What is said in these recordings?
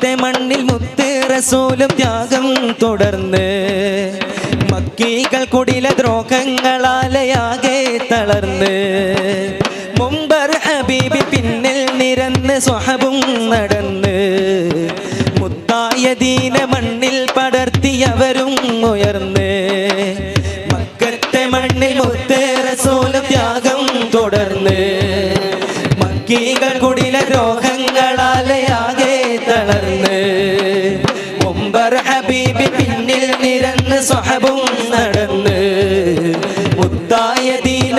മക്കത്തെ മണ്ണിൽ മുത്ത് റസൂലും ത്യാഗം തുടർന്ന് മക്കീകൾ കുടില ദ്രോഹങ്ങളാലയാകെ തളർന്ന്. മുമ്പർ ഹബീബി പിന്നിൽ നിരന്ന് സ്വഹബും നടന്ന്. മുത്തായ ദീന മണ്ണിൽ പടർത്തിയവരും ഉയർന്ന്. ഹബീബി പിന്നിൽ നിരന്ന് സ്വഹബും നടന്ന് മുത്തായ ദീന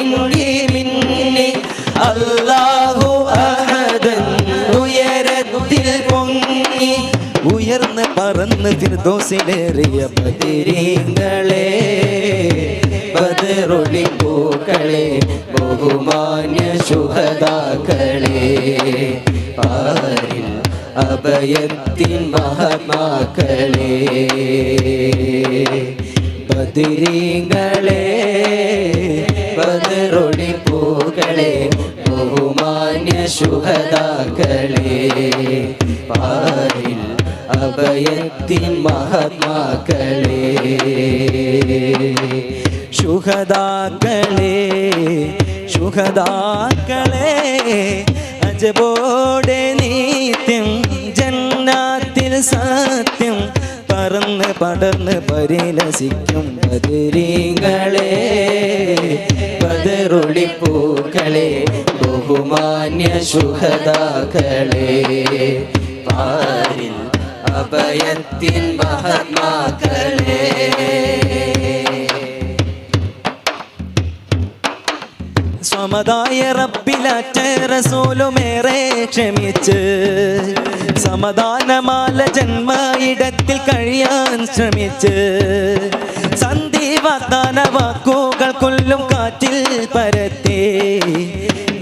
പറന്ന് തിരുദോസിലേറിയ ബദിരീങ്ങളെ ബദറൊളി പൂക്കളെ ബഹുമാന്യ ശുഹദാക്കളെ അഭയത്തിൻ മഹമാക്കളെ ബദിരീങ്ങളെ ബദറൊളി പൂക്കളെ ബഹുമാന്യ ശുഹദാക്കളെ പാരിൽ അഭയത്തിൻ മഹാത്മാക്കളെ ശുഹദാക്കളെ ശുഹദാക്കളെ അജബോടെ നീത്യം ജന്നാത്തിൽ സത്യം പറന്ന് പടർന്ന് പരിലസിക്കും പതിരീങ്ങളെ പതിറുളിപ്പൂക്കളെ പൂക്കളെ ബഹുമാന്യ ശുഹദാക്കളെ പാരിൽ അഭയത്തിൻ മഹാത്മാക്കളെ. സമതായ റബ്ബിലാറ്റ റസൂലുമേറെ ക്ഷമിച്ച്. സമാധാനമാല ജന്മയിടത്തിൽ കഴിയാൻ ശ്രമിച്ച്. സന്ധി വാഗ്ദാന വാക്കുകൾ കൊല്ലും കാറ്റിൽ പരത്തി.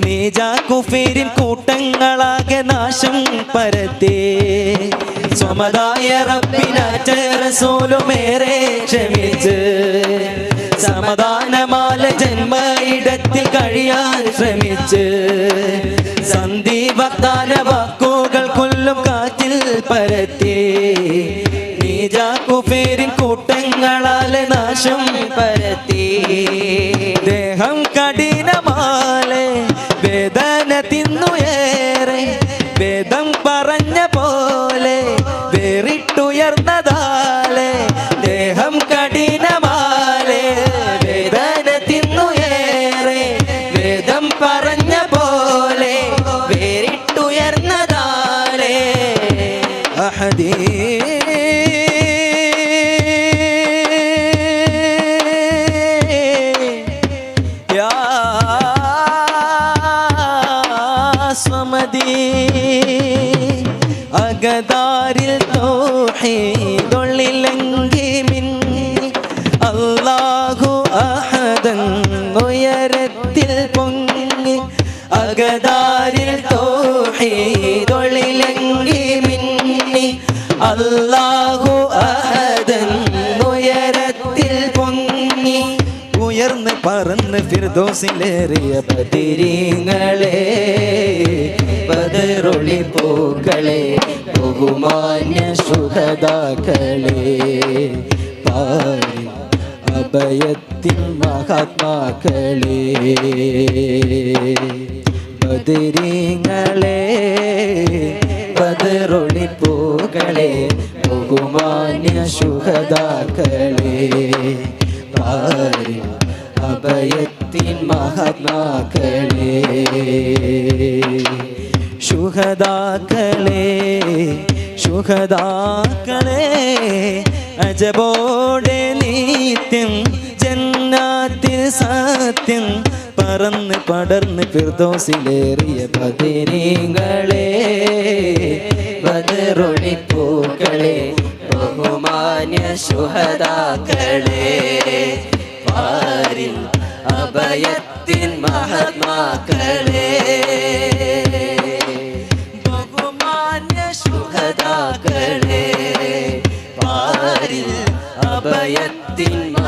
നീജാ കുഫീരിൻ കൂട്ടങ്ങളാകെ നാശം പരത്തി. സ്വമതായ റബ്ബിനാറ്റ റസൂലുമേറെ ക്ഷമിച്ച്. സമാധാനമാല ജന്മയിടത്തിൽ കഴിയാൻ ശ്രമിച്ച്. സന്ദീപത്താന വാക്കുകൾ കൊല്ലും കാറ്റിൽ പരത്തി. നീജാ കുഫേരിൻ കൂട്ടങ്ങളാലെ നാശം പരത്തി. ദേഹം കഠിനമാലെ صمدي يا صمدي أقدار التوحيد. അല്ലാഹു ഉയരത്തിൽ പൊങ്ങി ഉയർന്ന് പറന്ന് ഫിർദോസിലേറിയ പതിരീങ്ങളെ ബദറൊളി പൂക്കളെ ബഹുമാന്യ സുഖദാക്കളെ പാരി അഭയത്തിൻ മഹാത്മാക്കളെ ബദിരീങ്ങളെ ബദറൊളി പൂക്കളെ ബഹുമാന്യ ശുഹദാക്കളെ. അഭയത്തിൻ മഹാത്മാക്കളെ. ശുഹദാക്കളെ ശുഹദാക്കളെ അജബോടെ നിത്യം ജന്നാത്തിൽ സത്യം പറന്ന് പടർന്ന് പിർദോസിലേറിയ പതിരീങ്ങളെ ബദറുണിപ്പൂക്കളെ ബഹുമാന്യ ശുഹദാക്കളെ പാരിൽ അഭയത്തിൻ മഹാത്മാക്കളെ. ബഹുമാന്യ ശുഹദാക്കളെ പാരിൽ അഭയത്തിൻ മഹ